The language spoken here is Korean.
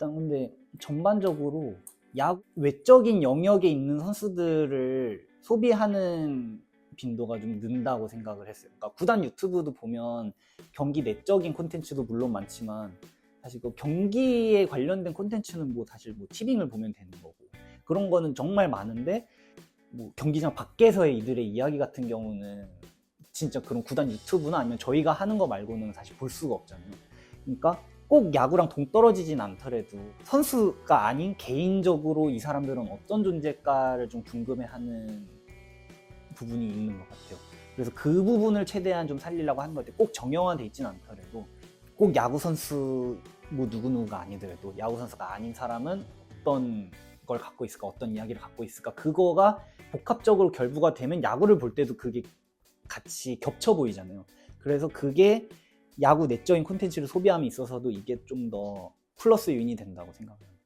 일단 근데 전반적으로 야 외적인 영역에 있는 선수들을 소비하는 빈도가 좀 는다고 생각을 했어요. 그러니까 구단 유튜브도 보면 경기 내적인 콘텐츠도 물론 많지만 사실 그 경기에 관련된 콘텐츠는 뭐 사실 뭐 티빙을 보면 되는 거고 그런 거는 정말 많은데 뭐 경기장 밖에서의 이들의 이야기 같은 경우는 진짜 그런 구단 유튜브나 아니면 저희가 하는 거 말고는 사실 볼 수가 없잖아요. 그러니까 꼭 야구랑 동떨어지진 않더라도 선수가 아닌 개인적으로 이 사람들은 어떤 존재일까를 좀 궁금해하는 부분이 있는 것 같아요. 그래서 그 부분을 최대한 좀 살리려고 하는 것 같아요. 꼭 정형화돼 있진 않더라도 꼭 야구 선수 뭐 누구누구가 아니더라도 야구 선수가 아닌 사람은 어떤 걸 갖고 있을까, 어떤 이야기를 갖고 있을까, 그거가 복합적으로 결부가 되면 야구를 볼 때도 그게 같이 겹쳐 보이잖아요. 그래서 그게 야구 내적인 콘텐츠를 소비함에 있어서도 이게 좀 더 플러스 요인이 된다고 생각합니다.